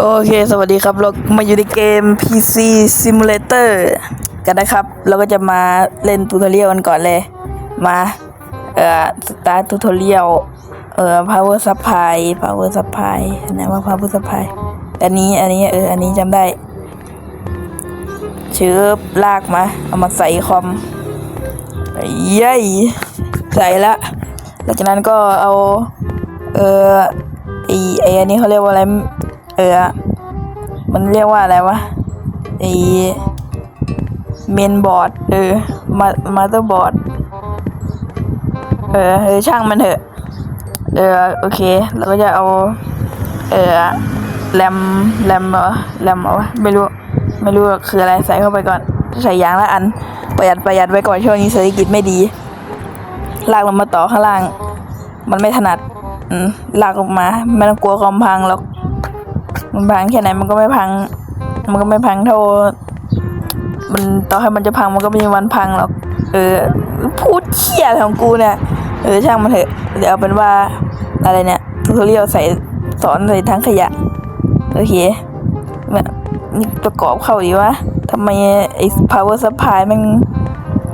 โอเค สวัสดีครับ เรามาอยู่ในเกม PC Simulator กันนะครับ เราก็จะมาเล่นทูทอเรียลกันก่อนเลย มา เอ่อ start tutorial เอ่อ power supply power supply อันไหนว่า power supply อันนี้ อันนี้ เออ อันนี้จำได้ ชื้อลากมา เอามาใส่คอมเย้ยใส่ละ หลังจากนั้นก็เอา เออไอไออันนี้เขาเรียกว่าอะไร เออ มันเรียกว่าอะไรวะไอเมนบอร์ด เออ มามาเตอร์บอร์ด เออเออช่างมันเถอะ เออ โอเค เราก็จะเอา เออแรมแรมเหรอแรมเหรอวะไม่รู้ ไม่รู้คืออะไรใส่เข้าไปก่อน ใส่ยางละอัน ประหยัดประหยัดไว้ก่อนช่วงนี้เศรษฐกิจไม่ดี ลากลงมาต่อข้างล่าง มันไม่ถนัด อืม ลากลงมา ไม่ต้องกลัวคอมพังหรอก มันพังแค่ไหนมันก็ไม่พัง มันก็ไม่พังเท่า มันต่อให้มันจะพังมันก็ไม่มีวันพังหรอก เออ พูดเที่ยของกูเนี่ย เออช่างมันเถอะ เดี๋ยวเอาเป็นว่าอะไรเนี่ยทูทเรียลใส่สอนใส่ทั้งขยะ โอเคเนี่ยนี่ประกอบเข้าดีวะทำไมไอ้ power supply มัน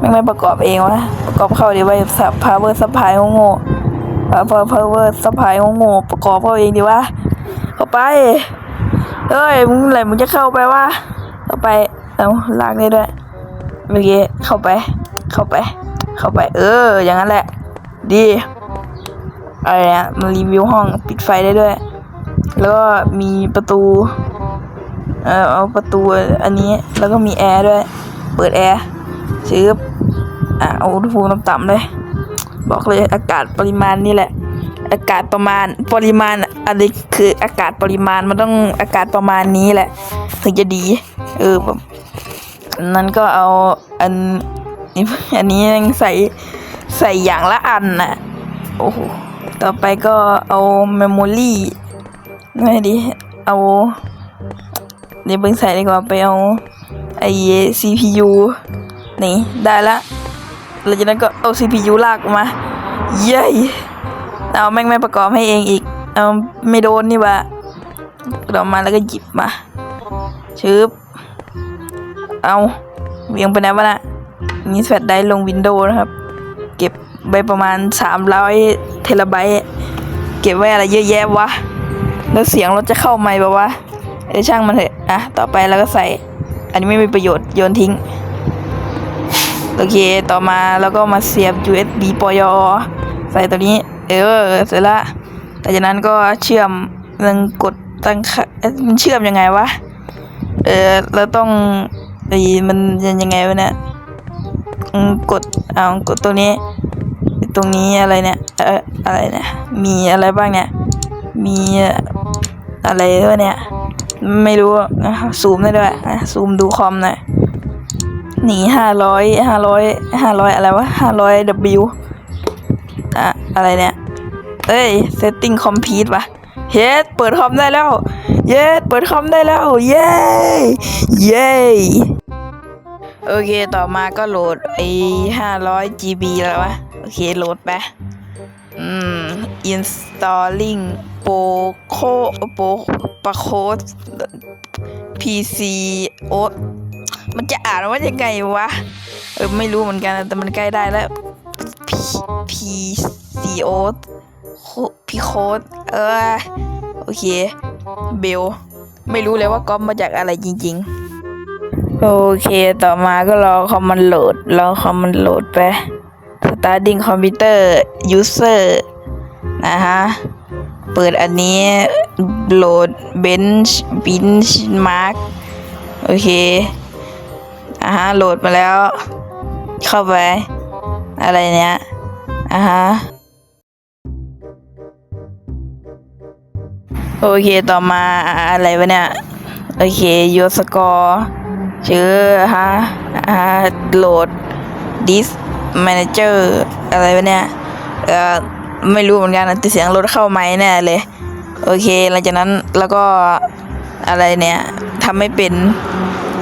มันไม่ประกอบเองวะ ประกอบเข้าดีไว้ power supply โง่ๆ power power supply โง่ประกอบเข้าเองดีวะ เข้าไปเอ้ยมึงอะไรมึงจะเข้าไปวะเข้าไปเอาลากได้ด้วยเมื่อกี้เข้าไป เข้าไป เข้าไป เออ อย่างนั้นแหละ ดีอะไรเนี่ยมารีวิวห้องปิดไฟได้ด้วย แล้วก็มีประตู เออเอาประตูอันนี้แล้วก็มีแอร์ด้วย เปิดแอร์ชื้ออะเอาอุณหภูมิต่ำๆเลย บอกเลยอากาศปริมาณนี่แหละ อากาศประมาณปริมาณ อันนี้คืออากาศปริมาณมันต้องอากาศประมาณนี้แหละ ถึงจะดี เออแบบนั้นก็เอาอันนี้อันนี้ยังใส่ใส่อย่างละอันน่ะ โอ้โห ต่อไปก็เอาเมมโมรี่ไม่ดีเอาเดี๋ยวเบิ่งใส่ดีกว่าไปเอาไอ้ CPU นี่ได้ละหลังจากนั้นก็เอา CPU ลากออกมา เย้เอาแม่งไม่ประกอบให้เองอีก เอาไม่โดนนี่วะเรามาแล้วก็หยิบมาชึบเอาเวียงไปไหนวะนะนี่แฟลชไดรฟ์ลงวินโดว์นะครับ เก็บไปประมาณ 300 เทราไบต์เก็บไว้อะไรเยอะแยะวะ แล้วเสียงรถจะเข้าไหมแบบวะเออช่างมันเถอะอะต่อไปเราก็ใส่ อันนี้ไม่มีประโยชน์โยนทิ้ง โอเคต่อมาแล้วก็มาเสียบ USB ปอยอใส่ตัวนี้ เออ เสร็จละ แต่จากนั้นก็เชื่อมเรื่องกดตั้งค่าเอ๊ะมันเชื่อมยังไงวะ เออเราต้องไอ้มันยังไงวะเนี่ยกดเอากดตรงนี้ ตรงนี้อะไรเนี่ย เอออะไรเนี่ยมีอะไรบ้างเนี่ย มีอะไรวะเนี่ย ไม่รู้อะนะซูมได้ด้วยนะซูมดูคอมหน่อยหนีห้าร้อยห้าร้อยห้าร้อยอะไรวะห้าร้อย W อะอะไรเนี่ย เอ้ย setting complete วะเฮ็ดเปิดคอมได้แล้ว เย้เปิดคอมได้แล้ว เย้เย้โอเคต่อมาก็โหลดไอ้ห้าร้อย GB แล้ววะ โอเคโหลดไปอืม installing poco po ปะโคด pc o มันจะอ่านว่ายังไงวะ เออไม่รู้เหมือนกันแต่มันใกล้ได้แล้ว P P C O พี่โค้ดเออโอเค เบล ไม่รู้เลยว่าก๊อปมาจากอะไรจริง ๆ โอเคต่อมาก็รอคอมมันโหลด รอคอมมันโหลดไป starting computer user นะฮะ เปิดอันนี้โหลด bench benchmark โอเคอ่าฮะโหลดมาแล้ว เข้าไป อะไรเนี้ยอ่าฮะ โอเคต่อมาอะไรวะเนี่ย โอเค your score ชื่อฮะฮะโหลด this manager อะไรวะเนี่ย เอ่อ ไม่รู้เหมือนกันแต่เสียงรถเข้าไหมแน่เลย โอเค หลังจากนั้นแล้วก็อะไรเนี่ยทำไม่เป็น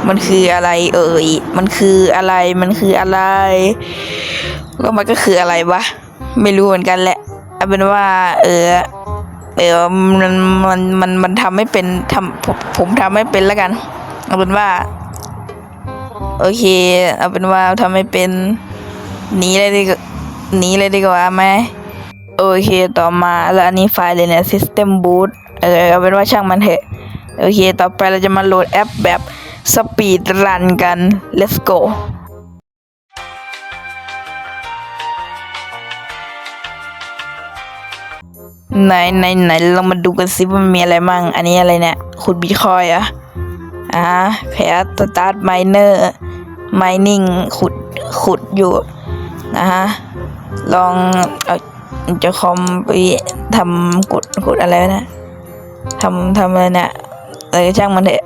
มันคืออะไร เอ่ย มันคืออะไร มันคืออะไร แล้วมันก็คืออะไรวะ ไม่รู้เหมือนกันแหละ เอาเป็นว่า เออ เออมันมันมันมันทำไม่เป็นทำผมผมทำไม่เป็นแล้วกัน เอาเป็นว่า โอเค เอาเป็นว่าทำไม่เป็นหนีเลยดีกว่าหนีเลยดีกว่าไหมโอเคต่อมาแล้วอันนี้ไฟล์เลยเนี่ย system boot เออเอาเป็นว่าช่างมันเถอะ โอเค ต่อไปเราจะมาโหลดแอปแบบสปีดรันกัน let's go ไหนไหนไหนเรามาดูกันสิว่ามันมีอะไรมั่ง อันนี้อะไรเนี่ยขุดบิตคอยอะอ่าแคสสตาร์ทไมเนอร์ไมนิ่งขุดขุดอยู่นะฮะลองเอาจะคอมไปทำกดกดอะไรนะทำทำอะไรเนี่ยเออช่างมันเถอะ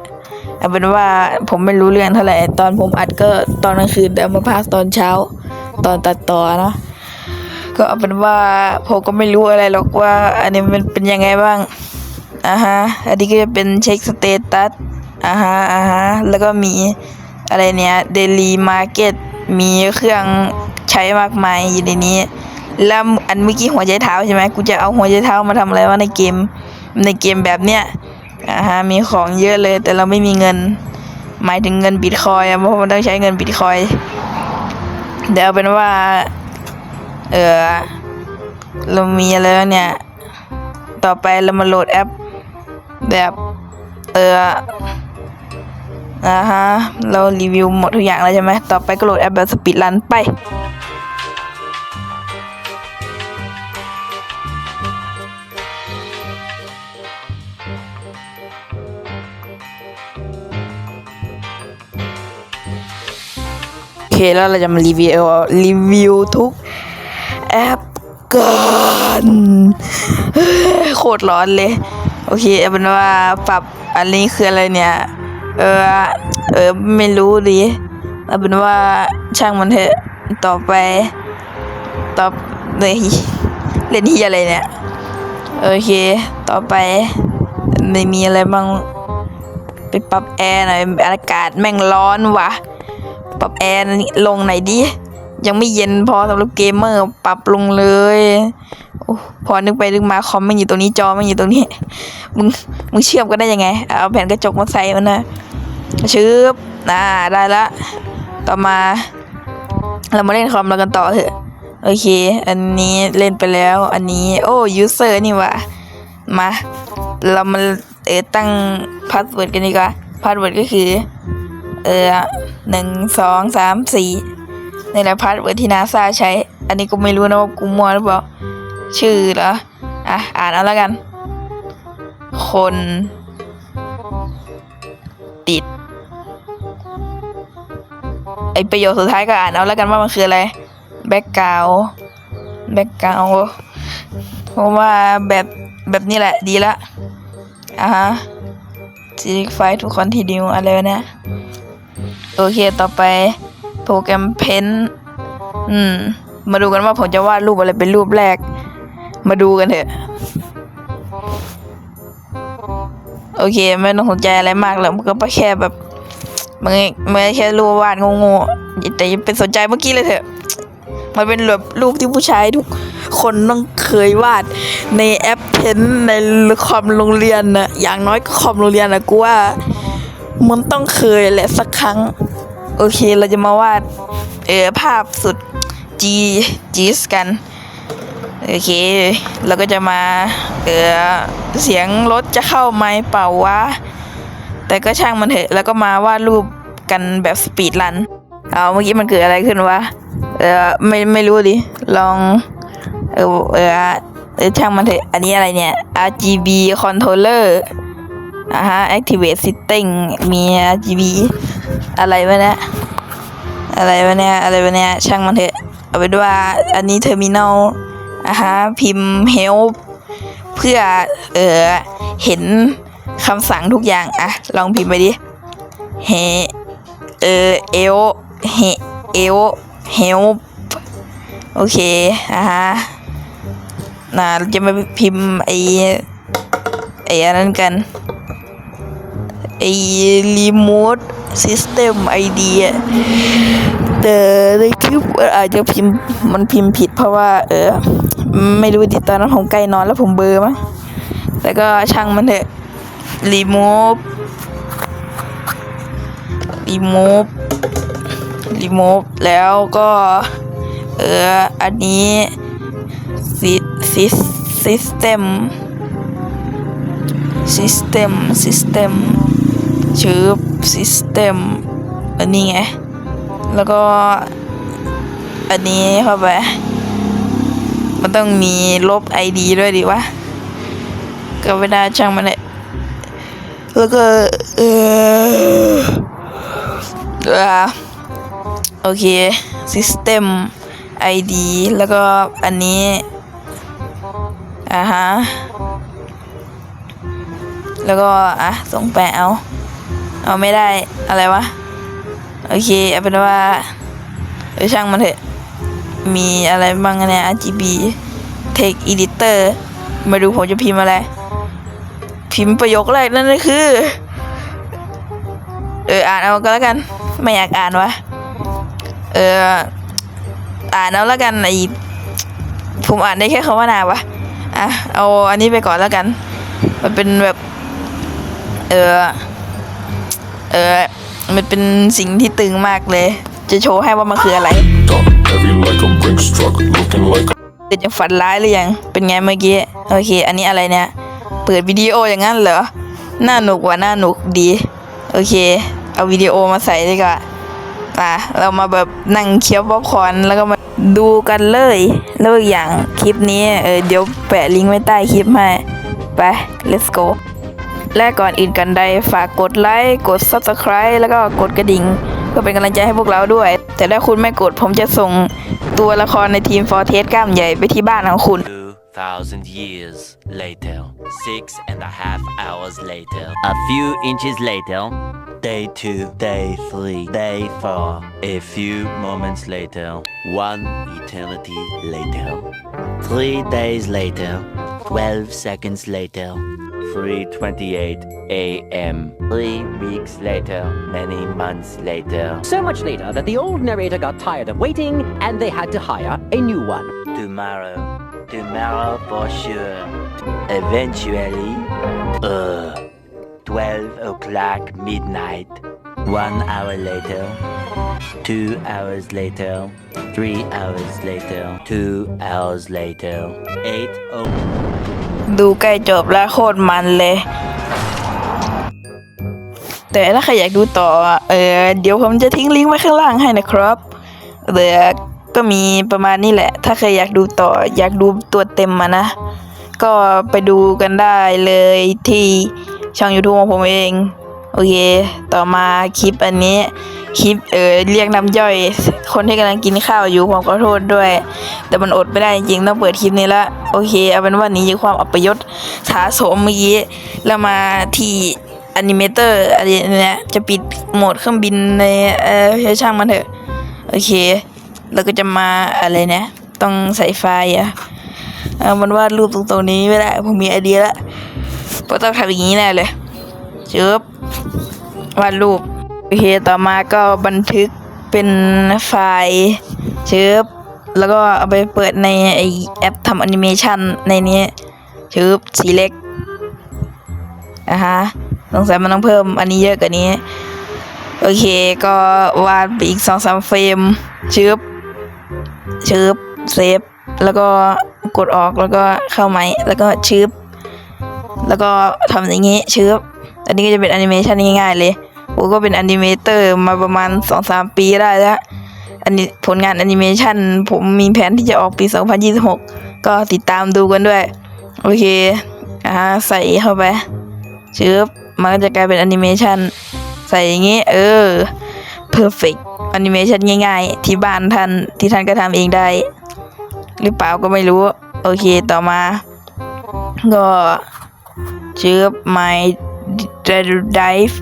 เอาเป็นว่าผมไม่รู้เรื่องเท่าไหร่ ตอนผมอัดก็ตอนกลางคืนแต่เอามาพากตอนเช้า ตอนตัดต่อเนอะ ก็เอาเป็นว่าผมก็ไม่รู้อะไรหรอกว่า อันนี้มันเป็นยังไงบ้างอ่าฮะอันนี้ก็จะเป็นเช็คสเตตัสอ่าฮะอ่าฮะแล้วก็มีอะไรเนี่ยเดลีมาร์เก็ตมีเครื่องใช้มากมายอยู่ในนี้แล้วอันเมื่อกี้หัวใจเท้าใช่ไหมกูจะเอาหัวใจเท้ามาทำอะไรวะในเกม ในเกมแบบเนี้ยอ่าฮะมีของเยอะเลย แต่เราไม่มีเงิน หมายถึงเงินบิตคอยเพราะมันต้องใช้เงินบิตคอยเดี๋ยวเป็นว่า เออ เรามีอะไรแล้วเนี่ย ต่อไปเรามาโหลดแอป แบบเอออ่าฮะ เรารีวิวหมดทุกอย่างแล้วใช่ไหม ต่อไปก็โหลดแอปแบบสปีดรันไปโอเคแล้วเราจะมารีวิวรีวิวทุก แอปกันโคตรร้อนเลย โอเคเอาเป็นว่าปรับอันนี้คืออะไรเนี่ย เออ เออ ไม่รู้ดิเอาเป็นว่าช่างมันเถอะ ต่อไป ต่อเลยเล่นที่อะไรเนี่ย โอเค ต่อไป ไม่มีอะไรบ้างไปปรับแอร์หน่อยอากาศแม่งร้อนว่ะ ปรับแอร์ลงไหนดิ ยังไม่เย็นพอสำหรับเกมเมอร์ปรับลงเลยอพอนึกไปนึกมาคอมมันอยู่ตรงนี้จอมันอยู่ตรงนี้ มึงมึงเชื่อมกันได้ยังไง เอาแผ่นกระจกมาใส่มันนะชืบอ่าได้ละ ต่อมา เรามาเล่นคอมเรากันต่อเถอะ โอเค อันนี้เล่นไปแล้ว อันนี้ โอ้ยูเซอร์นี่วะมา เรามาเออตั้งพาสเวิร์ดกันดีกว่าพาสเวิร์ดก็คือ เออหนึ่งสองสามสี่ นแหละพาสเวิร์ดที่นาซาใช้ อันนี้กูไม่รู้นะว่ากูมั่วหรือเปล่า ชื่อเหรอ อะ อ่านเอาแล้วกัน คน ติด ไอประโยคสุดท้ายก็อ่านเอาแล้วกันว่ามันคืออะไร แบ็กกราวแบ็กกราวเพราะว่าแบบแบบนี้แหละดีละ อะฮะซีรีไฟทุกคนที่ดิวอะไรวะเนี่ยโอเคต่อไป โปรแกรมเพ้นอืม มาดูกันว่าผมจะวาดรูปอะไรเป็นรูปแรก มาดูกันเถอะ โอเค ไม่ต้องสนใจอะไรมากหรอกมันก็แค่แบบมันมันแค่รูปวาดงงๆแต่ย่าไปสนใจเมื่อกี้เลยเถอะ มันเป็นแบบรูปที่ผู้ชายทุกคนต้องเคยวาดในแอปเพนในคอมโรงเรียนนะอย่างน้อยก็คอมโรงเรียนนะกูว่ามันต้องเคยแหละสักครั้ง โอเคเราจะมาวาดเออภาพสุดจีจีสกัน โอเค เราก็จะมาเออเสียงรถจะเข้าไหมเปล่าวะ แต่ก็ช่างมันเถอะแล้วก็มาวาดรูปกันแบบสปีดรันเอาเมื่อกี้มันเกิดอะไรขึ้นวะเออไม่ไม่รู้ดิ ลอง เออเออเออช่างมันเถอะอันนี้อะไรเนี่ย RGB controller อ่าฮะ activate setting มี RGB อะไรวะเนี่ย อะไรวะเนี่ย อะไรวะเนี่ย ช่างมันเถอะ เอาเป็นว่าอันนี้ terminal อ่าฮะ พิมพ์ help เพื่อ เออเห็นคำสั่งทุกอย่าง อะ ลองพิมพ์ไปดิ เฮ เออ เอลเฮ เอล help โอเค อ่าฮะน่าจะมาพิมพ์ไอ้ไออันนั้นกัน ไอ้รีโมทซิสเต็มไอเดียแต่ในคลิปอาจจะพิมพ์มันพิมพ์ผิดเพราะว่า เออ ไม่รู้ดิตอนนั้นผมใกล้นอนแล้วผมเบอร์มั้งแต่ก็ช่างมันเถอะ remove remove remove แล้วก็ เออ อันนี้ system system system ชื่อ system อันนี้ไง แล้วก็ อันนี้เข้าไป มันต้องมีลบ ID ด้วยดีวะ ก็ไม่ได้ช่างมันเลยแล้วก็ เออเออโอเค system ID แล้วก็อันนี้ อ่าฮะ แล้วก็ อะส่งไปเอา เอาไม่ได้อะไรวะ โอเคเอาเป็นว่าเออช่างมันเถอะ มีอะไรบ้างเนี่ย RGB Text Editor มาดูผมจะพิมพ์อะไร พิมพ์ประโยคแรกนั่นก็คือ เอออ่านเอาก็แล้วกัน ไม่อยากอ่านวะ เอออ่านเอาแล้วกันไอผมอ่านได้แค่คำว่านาวะอะเอาอันนี้ไปก่อนแล้วกัน มันเป็นแบบ เออ ออ มันเป็นสิ่งที่ตึงมากเลย จะโชว์ให้ว่ามันคืออะไรเกิดจากฝันร้ายหรือยัง เป็นไงเมื่อกี้ โอเค อันนี้อะไรเนี่ย เปิดวิดีโออย่างนั้นเหรอ น่าหนุกว่ะน่าหนุกดี โอเค เอาวิดีโอมาใส่ดีกว่าอะเรามาแบบนั่งเคี้ยวป๊อปคอนแล้วก็มาดูกันเลย แล้วอีกอย่างคลิปนี้ เออเดี๋ยวแปะลิงก์ไว้ใต้คลิปให้ ไป let's go และก่อนอื่นกันใดฝากกดไลค์กด subscribe แล้วก็กดกระดิ่งเพื่อเป็นกำลังใจให้พวกเราด้วย แต่ถ้าคุณไม่กดผมจะส่งตัวละครในทีมฟอร์เทสกล้ามใหญ่ไปที่บ้านของคุณ2,000 years later, six and a half hours later, a few inches later, day two, day three, day four, a few moments later, one eternity later, three days later, 12 seconds later, 3:28 a.m. Three weeks later, many months later, So much later that the old narrator got tired of waiting and they had to hire a new one. tomorrow, tomorrow for sure. Eventually, uh, 12 o'clock midnight. One hour later, two hours later, three hours later, two hours later, eight oh. ดูใกล้จบแล้วโคตรมันเลย แต่ถ้าใครอยากดูต่อเออเดี๋ยวผมจะทิ้งลิงก์ไว้ข้างล่างให้นะครับเดี๋ยวก็มีประมาณนี้แหละ ถ้าใครอยากดูต่ออยากดูตัวเต็มมานะ ก็ไปดูกันได้เลยที่ ช่อง YouTube ของผมเอง โอเค ต่อมาคลิปอันนี้ คลิปเออเรียกน้ำย่อย คนที่กำลังกินข้าวอยู่ผมขอโทษด้วย แต่มันอดไม่ได้จริงต้องเปิดคลิปนี้ละ โอเค เอาเป็นว่านี้จากความอัปยศสาสมเมื่อกี้แล้วมาที่อนิเมเตอร์อะไรเนี่ยจะปิดโหมดเครื่องบินในเออใช้ช่างมันเถอะ โอเค แล้วก็จะมาอะไรเนี่ยต้องใส่ไฟอะเอามันวาดรูปตรงๆนี้ไม่ได้ ผมมีไอเดียละ เพราะต้องทำอย่างนี้แน่เลยเชิบวาดรูปโอเคต่อมาก็บันทึกเป็นไฟล์เชิบแล้วก็เอาไปเปิดในไอแอปทำแอนิเมชันในนี้เชิบสีเล็กอะฮะสงสัยมันต้องเพิ่มอันนี้เยอะกว่านี้ โอเคก็วาดไปอีกสองสามเฟรมชึบชึบเซฟ แล้วก็กดออกแล้วก็เข้าไหมแล้วก็ชึบ แล้วก็ทำอย่างนี้ชึบอันนี้ก็จะเป็นแอนิเมชันง่ายๆเลยผมก็เป็นแอนิเมเตอร์มาประมาณสองสามปีได้แล้วอันนี้ผลงานแอนิเมชันผมมีแผนที่จะออกปี 2026 ก็ติดตามดูกันด้วย โอเคอ่าใส่เข้าไปชึบมันก็จะกลายเป็นแอนิเมชันใส่อย่างงี้ เออ perfect แอนิเมชันง่ายๆ ที่บ้านท่านที่ท่านก็ทำเองได้ หรือเปล่าก็ไม่รู้ โอเคต่อมา ก็ ชื่อ my drive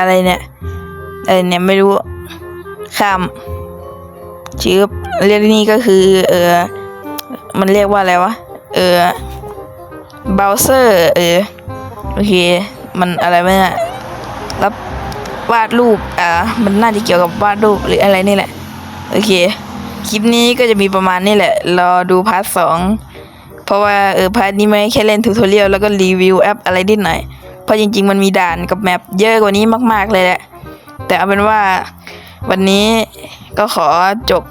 อะไรเนี่ยอะไรเนี่ยไม่รู้ข้ามชื่อเรียกนี่ก็คือ เออ มันเรียกว่าอะไรวะ เออ browser เออ โอเค มันอะไรไม่น่ะรับวาดรูป อ่า มันน่าจะเกี่ยวกับวาดรูปหรืออะไรนี่แหละ โอเค คลิปนี้ก็จะมีประมาณนี้แหละ รอดูพาร์ทสอง ราะว่าเออพาร์ทนี้ไม่แค่เล่นทูทอเรียลแล้วก็รีวิวแอปอะไรนิดหน่อย เพราะจริง ๆ มันมีด่านกับแมปเยอะกว่านี้มาก ๆ เลยแหละ แต่เอาเป็นว่าวันนี้ก็ขอจบ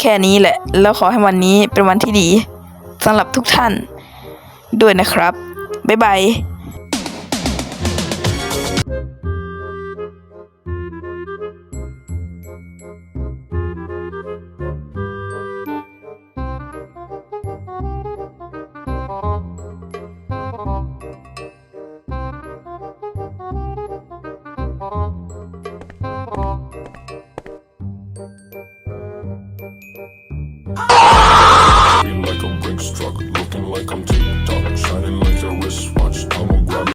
แค่นี้แหละ แล้วขอให้วันนี้เป็นวันที่ดีสำหรับทุกท่านด้วยนะครับ บ๊ายบาย